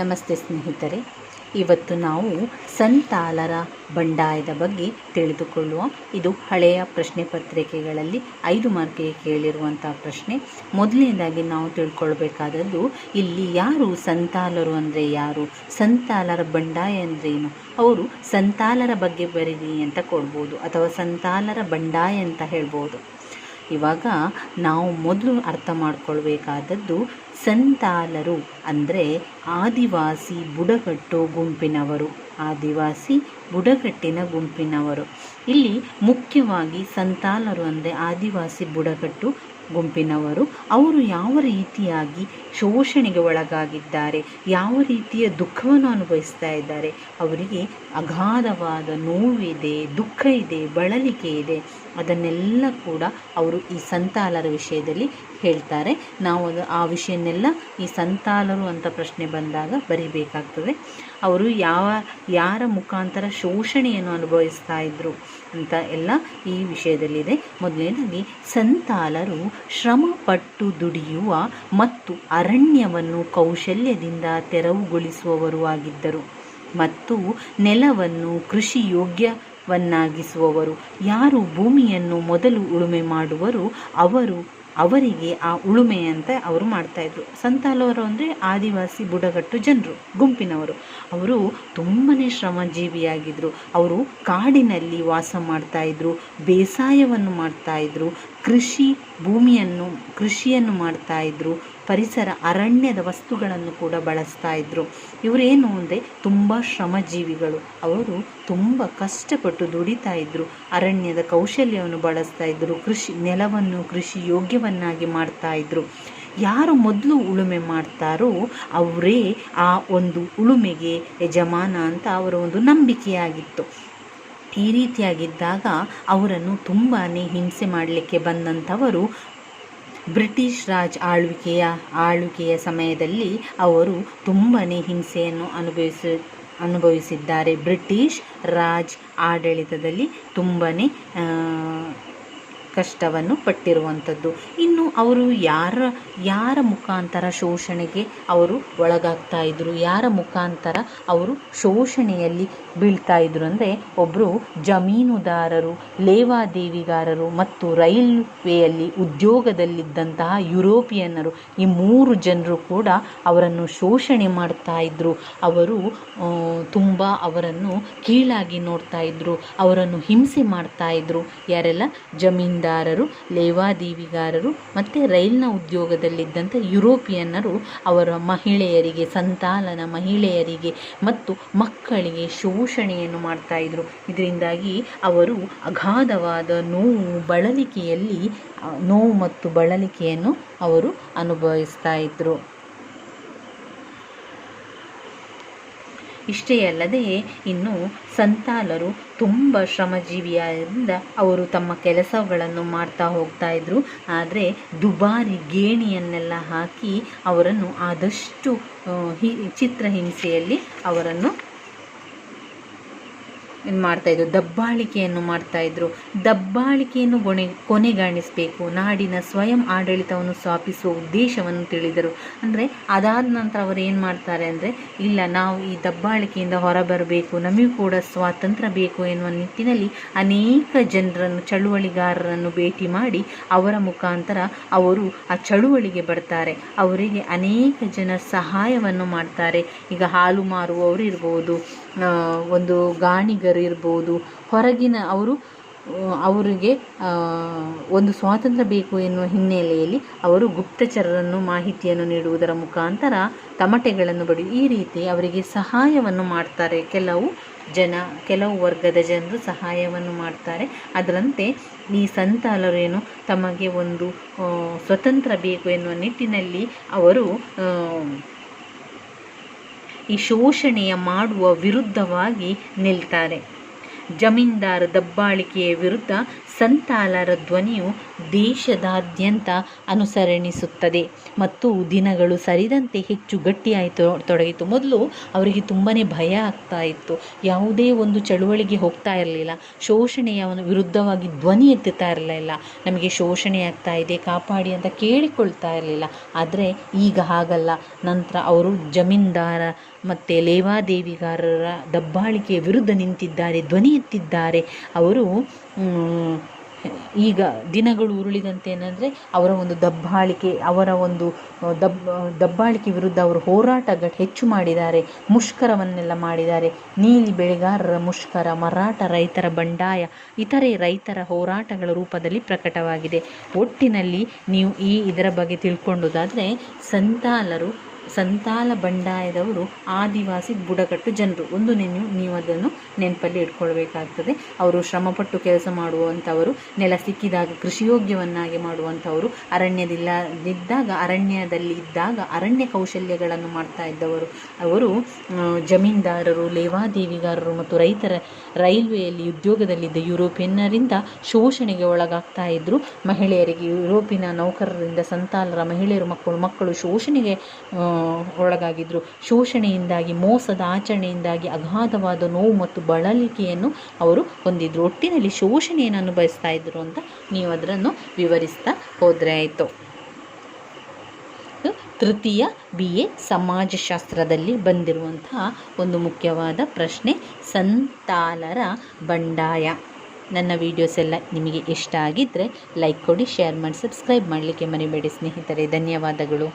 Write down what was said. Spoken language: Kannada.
ನಮಸ್ತೆ ಸ್ನೇಹಿತರೆ, ಇವತ್ತು ನಾವು ಸಂತಾಲರ ಬಂಡಾಯದ ಬಗ್ಗೆ ತಿಳಿದುಕೊಳ್ಳುವ. ಇದು ಹಳೆಯ ಪ್ರಶ್ನೆ ಪತ್ರಿಕೆಗಳಲ್ಲಿ ಐದು ಮಾರ್ಕಿಗೆ ಕೇಳಿರುವಂಥ ಪ್ರಶ್ನೆ. ಮೊದಲನೇದಾಗಿ ನಾವು ತಿಳ್ಕೊಳ್ಬೇಕಾದದ್ದು, ಇಲ್ಲಿ ಯಾರು ಸಂತಾಲರು ಅಂದರೆ ಯಾರು? ಸಂತಾಲರ ಬಂಡಾಯ ಅಂದ್ರೇನು ಅವರು ಸಂತಾಲರ ಬಗ್ಗೆ ಬರೀರಿ ಅಂತ ಕೊಡ್ಬೋದು, ಅಥವಾ ಸಂತಾಲರ ಬಂಡಾಯ ಅಂತ ಹೇಳ್ಬೋದು. ಇವಾಗ ನಾವು ಮೊದಲು ಅರ್ಥ ಮಾಡ್ಕೊಳ್ಬೇಕಾದದ್ದು ಸಂತಾಲರು, ಅಂದರೆ ಆದಿವಾಸಿ ಬುಡಕಟ್ಟು ಗುಂಪಿನವರು. ಆದಿವಾಸಿ ಬುಡಕಟ್ಟಿನ ಗುಂಪಿನವರು. ಇಲ್ಲಿ ಮುಖ್ಯವಾಗಿ ಸಂತಾಲರು ಅಂದರೆ ಆದಿವಾಸಿ ಬುಡಕಟ್ಟು ಗುಂಪಿನವರು. ಅವರು ಯಾವ ರೀತಿಯಾಗಿ ಶೋಷಣೆಗೆ ಒಳಗಾಗಿದ್ದಾರೆ, ಯಾವ ರೀತಿಯ ದುಃಖವನ್ನು ಅನುಭವಿಸ್ತಾ ಇದ್ದಾರೆ, ಅವರಿಗೆ ಅಗಾಧವಾದ ನೋವಿದೆ, ದುಃಖ ಇದೆ, ಬಳಲಿಕೆ ಇದೆ. ಅದನ್ನೆಲ್ಲ ಕೂಡ ಅವರು ಈ ಸಂತಾಲರ ವಿಷಯದಲ್ಲಿ ಹೇಳ್ತಾರೆ. ನಾವು ಅದು ಆ ವಿಷಯನ್ನೆಲ್ಲ ಈ ಸಂತಾಲರು ಅಂತ ಪ್ರಶ್ನೆ ಬಂದಾಗ ಬರೀಬೇಕಾಗ್ತದೆ. ಅವರು ಯಾವ, ಯಾರ ಮುಖಾಂತರ ಶೋಷಣೆಯನ್ನು ಅನುಭವಿಸ್ತಾ ಇದ್ದರು ಅಂತ ಎಲ್ಲ ಈ ವಿಷಯದಲ್ಲಿದೆ. ಮೊದಲನೇದಾಗಿ, ಸಂತಾಲರು ಶ್ರಮಪಟ್ಟು ದುಡಿಯುವ ಮತ್ತು ಅರಣ್ಯವನ್ನು ಕೌಶಲ್ಯದಿಂದ ತೆರವುಗೊಳಿಸುವವರು ಆಗಿದ್ದರು. ಮತ್ತು ನೆಲವನ್ನು ಕೃಷಿ ಯೋಗ್ಯವನ್ನಾಗಿಸುವವರು ಯಾರು ಭೂಮಿಯನ್ನು ಮೊದಲು ಉಳುಮೆ ಮಾಡುವರು ಅವರು ಅವರಿಗೆ ಆ ಉಳುಮೆ ಅಂತ ಅವರು ಮಾಡ್ತಾಯಿದ್ರು ಸಂತಾಲವರು ಅಂದರೆ ಆದಿವಾಸಿ ಬುಡಗಟ್ಟು ಜನರು, ಗುಂಪಿನವರು. ಅವರು ತುಂಬಾ ಶ್ರಮಜೀವಿಯಾಗಿದ್ದರು ಅವರು ಕಾಡಿನಲ್ಲಿ ವಾಸ ಮಾಡ್ತಾಯಿದ್ರು ಬೇಸಾಯವನ್ನು ಮಾಡ್ತಾಯಿದ್ರು ಕೃಷಿ ಭೂಮಿಯನ್ನು, ಕೃಷಿಯನ್ನು ಮಾಡ್ತಾಯಿದ್ರು ಪರಿಸರ ಅರಣ್ಯದ ವಸ್ತುಗಳನ್ನು ಕೂಡ ಬಳಸ್ತಾ ಇದ್ದರು ಇವರೇನು ಅಂದರೆ ತುಂಬ ಶ್ರಮಜೀವಿಗಳು. ಅವರು ತುಂಬ ಕಷ್ಟಪಟ್ಟು ದುಡಿತಾ ಇದ್ದರು ಅರಣ್ಯದ ಕೌಶಲ್ಯವನ್ನು ಬಳಸ್ತಾ ಇದ್ದರು ಕೃಷಿ ನೆಲವನ್ನು, ಕೃಷಿ ಯೋಗ್ಯವನ್ನಾಗಿ ಮಾಡ್ತಾ ಇದ್ದರು ಯಾರು ಮೊದಲು ಉಳುಮೆ ಮಾಡ್ತಾರೋ ಅವರೇ ಆ ಒಂದು ಉಳುಮೆಗೆ ಯಜಮಾನ ಅಂತ ಅವರ ಒಂದು ನಂಬಿಕೆಯಾಗಿತ್ತು. ಈ ರೀತಿಯಾಗಿದ್ದಾಗ ಅವರನ್ನು ತುಂಬಾ ಹಿಂಸೆ ಮಾಡಲಿಕ್ಕೆ ಬಂದಂಥವರು ಬ್ರಿಟಿಷ್ ರಾಜ್ ಆಳ್ವಿಕೆಯ ಆಳ್ವಿಕೆಯ ಸಮಯದಲ್ಲಿ ಅವರು ತುಂಬಾ ಹಿಂಸೆಯನ್ನು ಅನುಭವಿಸಿ ಅನುಭವಿಸಿದ್ದಾರೆ. ಬ್ರಿಟಿಷ್ ರಾಜ್ ಆಡಳಿತದಲ್ಲಿ ತುಂಬಾ ಕಷ್ಟವನ್ನು ಪಟ್ಟಿರುವಂಥದ್ದು. ಇನ್ನು ಅವರು ಯಾರ ಯಾರ ಮುಖಾಂತರ ಶೋಷಣೆಗೆ ಅವರು ಒಳಗಾಗ್ತಾ ಇದ್ದರು ಯಾರ ಮುಖಾಂತರ ಅವರು ಶೋಷಣೆಯಲ್ಲಿ ಬೀಳ್ತಾ ಇದ್ರು? ಅಂದರೆ ಒಬ್ಬರು ಜಮೀನುದಾರರು, ಲೇವಾದೇವಿಗಾರರು ಮತ್ತು ರೈಲ್ವೆಯಲ್ಲಿ ಉದ್ಯೋಗದಲ್ಲಿದ್ದಂತಹ ಯುರೋಪಿಯನ್ನರು, ಈ ಮೂರು ಜನರು ಕೂಡ ಅವರನ್ನು ಶೋಷಣೆ ಮಾಡ್ತಾ ಇದ್ದರು ಅವರು ತುಂಬ ಅವರನ್ನು ಕೀಳಾಗಿ ನೋಡ್ತಾ ಇದ್ದರು ಅವರನ್ನು ಹಿಂಸೆ ಮಾಡ್ತಾ ಇದ್ರು. ಯಾರೆಲ್ಲ? ಜಮೀನ್ದಾರರು ಲೇವಾದೇವಿಗಾರರು ಮತ್ತು ರೈಲ್ನ ಉದ್ಯೋಗದಲ್ಲಿದ್ದಂಥ ಯುರೋಪಿಯನ್ನರು ಅವರ ಮಹಿಳೆಯರಿಗೆ ಸಂತಾಲನ ಮಹಿಳೆಯರಿಗೆ ಮತ್ತು ಮಕ್ಕಳಿಗೆ ಶೋಷಣೆಯನ್ನು ಮಾಡ್ತಾ ಇದ್ದರು ಇದರಿಂದಾಗಿ ಅವರು ಅಗಾಧವಾದ ನೋವು, ಬಳಲಿಕೆಯಲ್ಲಿ ನೋವು ಮತ್ತು ಬಳಲಿಕೆಯನ್ನು ಅವರು ಅನುಭವಿಸ್ತಾ ಇದ್ದರು ಇಷ್ಟೇ ಅಲ್ಲದೆ ಇನ್ನು ಸಂತಾಲರು ತುಂಬ ಶ್ರಮಜೀವಿಯಾದ್ದರಿಂದ ಅವರು ತಮ್ಮ ಕೆಲಸಗಳನ್ನು ಮಾಡ್ತಾ ಹೋಗ್ತಾ ಇದ್ರು. ಆದರೆ ದುಬಾರಿ ಗೇಣಿಯನ್ನೆಲ್ಲ ಹಾಕಿ ಅವರನ್ನು ಆದಷ್ಟು ಹಿ, ಚಿತ್ರಹಿಂಸೆಯಲ್ಲಿ ಅವರನ್ನು ಮಾಡ್ತಾಯಿದ್ರು ದಬ್ಬಾಳಿಕೆಯನ್ನು ಮಾಡ್ತಾಯಿದ್ರು ದಬ್ಬಾಳಿಕೆಯನ್ನು ಕೊನೆ ಕೊನೆಗಾಣಿಸಬೇಕು. ನಾಡಿನ ಸ್ವಯಂ ಆಡಳಿತವನ್ನು ಸ್ಥಾಪಿಸುವ ಉದ್ದೇಶವನ್ನು ತಿಳಿದರು. ಅಂದರೆ ಅದಾದ ನಂತರ ಅವರು ಏನು ಮಾಡ್ತಾರೆ ಅಂದರೆ, ಇಲ್ಲ, ನಾವು ಈ ದಬ್ಬಾಳಿಕೆಯಿಂದ ಹೊರಬರಬೇಕು. ನಮಗೂ ಕೂಡ ಸ್ವಾತಂತ್ರ್ಯ ಬೇಕು ಎನ್ನುವ ನಿಟ್ಟಿನಲ್ಲಿ ಅನೇಕ ಜನರನ್ನು, ಚಳುವಳಿಗಾರರನ್ನು ಭೇಟಿ ಮಾಡಿ ಅವರ ಮುಖಾಂತರ ಅವರು ಆ ಚಳುವಳಿಗೆ ಬರ್ತಾರೆ. ಅವರಿಗೆ ಅನೇಕ ಜನ ಸಹಾಯವನ್ನು ಮಾಡ್ತಾರೆ. ಈಗ ಹಾಲು ಮಾರುವವರು ಇರ್ಬೋದು ಒಂದು ಗಾಣಿಗರು ಇರ್ಬೋದು. ಹೊರಗಿನ ಅವರು ಅವರಿಗೆ ಒಂದು ಸ್ವಾತಂತ್ರ್ಯ ಬೇಕು ಎನ್ನುವ ಹಿನ್ನೆಲೆಯಲ್ಲಿ ಅವರು ಗುಪ್ತಚರರನ್ನು, ಮಾಹಿತಿಯನ್ನು ನೀಡುವುದರ ಮುಖಾಂತರ ತಮಟೆಗಳನ್ನು ಬಡಿ ಈ ರೀತಿ ಅವರಿಗೆ ಸಹಾಯವನ್ನು ಮಾಡ್ತಾರೆ. ಕೆಲವು ಜನ, ಕೆಲವು ವರ್ಗದ ಜನರು ಸಹಾಯವನ್ನು ಮಾಡ್ತಾರೆ. ಅದರಂತೆ ಈ ಸಂತಾಲರೇನು ತಮಗೆ ಒಂದು ಸ್ವತಂತ್ರ ಬೇಕು ಎನ್ನುವ ನಿಟ್ಟಿನಲ್ಲಿ ಅವರು ಈ ಶೋಷಣೆಯ ಮಾಡುವ ವಿರುದ್ಧವಾಗಿ ನಿಲ್ತಾರೆ. ಜಮೀನ್ದಾರ ದಬ್ಬಾಳಿಕೆಯ ವಿರುದ್ಧ ಸಂತಾಲರ ಧ್ವನಿಯು ದೇಶದಾದ್ಯಂತ ಅನುಸರಣಿಸುತ್ತದೆ ಮತ್ತು ದಿನಗಳು ಸರಿದಂತೆ ಹೆಚ್ಚು ಗಟ್ಟಿಯಾಯಿತು, ತೊಡಗಿತು. ಮೊದಲು ಅವರಿಗೆ ತುಂಬಾ ಭಯ ಆಗ್ತಾ ಇತ್ತು. ಯಾವುದೇ ಒಂದು ಚಳುವಳಿಗೆ ಹೋಗ್ತಾ ಇರಲಿಲ್ಲ. ಶೋಷಣೆಯ ವಿರುದ್ಧವಾಗಿ ಧ್ವನಿ ಎತ್ತುತ್ತಾ ಇರಲಿಲ್ಲ ನಮಗೆ ಶೋಷಣೆ ಆಗ್ತಾ ಇದೆ, ಕಾಪಾಡಿ ಅಂತ ಕೇಳಿಕೊಳ್ತಾ ಇರಲಿಲ್ಲ. ಆದರೆ ಈಗ ಹಾಗಲ್ಲ. ನಂತರ ಅವರು ಜಮೀನ್ದಾರ ಮತ್ತು ಲೇವಾದೇವಿಗಾರರ ದಬ್ಬಾಳಿಕೆಯ ವಿರುದ್ಧ ನಿಂತಿದ್ದಾರೆ, ಧ್ವನಿ ಎತ್ತಿದ್ದಾರೆ. ಅವರು ಈಗ ದಿನಗಳು ಉರುಳಿದಂತೆ ಏನಂದರೆ ಅವರ ಒಂದು ದಬ್ಬಾಳಿಕೆ, ಅವರ ಒಂದು ದಬ್ ದಬ್ಬಾಳಿಕೆ ವಿರುದ್ಧ ಅವರು ಹೋರಾಟ ಹೆಚ್ಚು ಮಾಡಿದ್ದಾರೆ, ಮುಷ್ಕರವನ್ನೆಲ್ಲ ಮಾಡಿದ್ದಾರೆ. ನೀಲಿ ಬೆಳೆಗಾರರ ಮುಷ್ಕರ, ಮರಾಠ ರೈತರ ಬಂಡಾಯ, ಇತರೆ ರೈತರ ಹೋರಾಟಗಳ ರೂಪದಲ್ಲಿ ಪ್ರಕಟವಾಗಿದೆ. ಒಟ್ಟಿನಲ್ಲಿ ನೀವು ಈ ಇದರ ಬಗ್ಗೆ ತಿಳ್ಕೊಂಡುದಾದರೆ ಸಂತಾಲರು ಸಂತಾಲ ಬಂಡಾಯದವರು ಆದಿವಾಸಿ ಬುಡಕಟ್ಟು ಜನರು. ಒಂದು ನೀವು ನೀವು ಅದನ್ನು ನೆನಪಲ್ಲಿ ಇಟ್ಕೊಳ್ಬೇಕಾಗ್ತದೆ. ಅವರು ಶ್ರಮಪಟ್ಟು ಕೆಲಸ ಮಾಡುವಂಥವರು, ನೆಲ ಸಿಕ್ಕಿದಾಗ ಕೃಷಿಯೋಗ್ಯವನ್ನಾಗಿ ಮಾಡುವಂಥವರು ಅರಣ್ಯದಿಲ್ಲದಿದ್ದಾಗ ಅರಣ್ಯದಲ್ಲಿ, ಇದ್ದಾಗ ಅರಣ್ಯ ಕೌಶಲ್ಯಗಳನ್ನು ಮಾಡ್ತಾ ಇದ್ದವರು. ಅವರು ಜಮೀನ್ದಾರರು, ಲೇವಾದೇವಿಗಾರರು ಮತ್ತು ರೈತರ ರೈಲ್ವೆಯಲ್ಲಿ ಉದ್ಯೋಗದಲ್ಲಿದ್ದ ಯುರೋಪಿಯನ್ನರಿಂದ ಶೋಷಣೆಗೆ ಒಳಗಾಗ್ತಾ ಇದ್ದರು ಮಹಿಳೆಯರಿಗೆ, ಯುರೋಪಿನ ನೌಕರರಿಂದ ಸಂತಾಲರ ಮಹಿಳೆಯರು, ಮಕ್ಕಳು ಮಕ್ಕಳು ಶೋಷಣೆಗೆ ಒಳಗಾಗಿದ್ದರು ಶೋಷಣೆಯಿಂದಾಗಿ, ಮೋಸದ ಆಚರಣೆಯಿಂದಾಗಿ, ಅಗಾಧವಾದ ನೋವು ಮತ್ತು ಬಳಲಿಕೆಯನ್ನು ಅವರು ಹೊಂದಿದ್ರು. ಒಟ್ಟಿನಲ್ಲಿ ಶೋಷಣೆಯನ್ನು ಅನುಭವಿಸ್ತಾ ಇದ್ರು ಅಂತ ನೀವು ಅದನ್ನು ವಿವರಿಸ್ತಾ ಹೋದರೆ ಆಯಿತು. ತೃತೀಯ ಬಿ ಎ ಸಮಾಜಶಾಸ್ತ್ರದಲ್ಲಿ ಬಂದಿರುವಂತಹ ಒಂದು ಮುಖ್ಯವಾದ ಪ್ರಶ್ನೆ, ಸಂತಾಲರ ಬಂಡಾಯ. ನನ್ನ ವೀಡಿಯೋಸ್ ಎಲ್ಲ ನಿಮಗೆ ಇಷ್ಟ ಆಗಿದ್ದರೆ ಲೈಕ್ ಕೊಡಿ ಶೇರ್ ಮಾಡಿ ಸಬ್ಸ್ಕ್ರೈಬ್ ಮಾಡಲಿಕ್ಕೆ ಮರಿಬೇಡಿ ಸ್ನೇಹಿತರೆ. ಧನ್ಯವಾದಗಳು.